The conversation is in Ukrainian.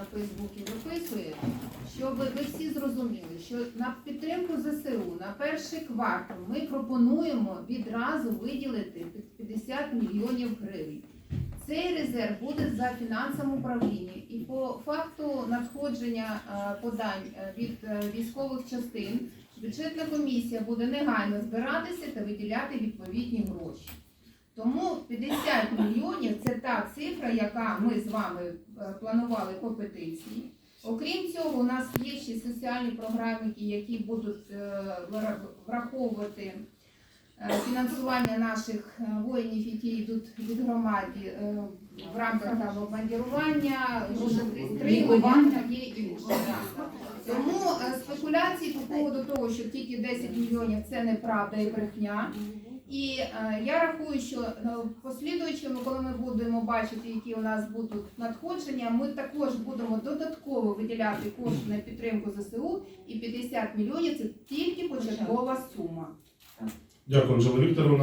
на Фейсбуці виписує, щоб ви всі зрозуміли, що на підтримку ЗСУ на перший квартал ми пропонуємо відразу виділити 50 мільйонів гривень. Цей резерв буде за фінансовим управлінням і по факту надходження е, подань е, від е, військових частин бюджетна комісія буде негайно збиратися та виділяти відповідні гроші. Тому 50 мільйонів це та цифра, яка ми з вами е, планували по петиції. Окрім цього, у нас є ще соціальні програми, які будуть е, враховувати е, фінансування наших воїнів, які йдуть від громаді в рамках обмандірування, стримування і Тому спекуляції по поводу того, що тільки 10 мільйонів це неправда і брехня. І е, я рахую, що в послідуючому, коли ми будемо бачити, які у нас будуть надходження, ми також будемо додатково виділяти кошти на підтримку ЗСУ, і 50 мільйонів це тільки початкова сума. Дякую, Анжела Вікторовна.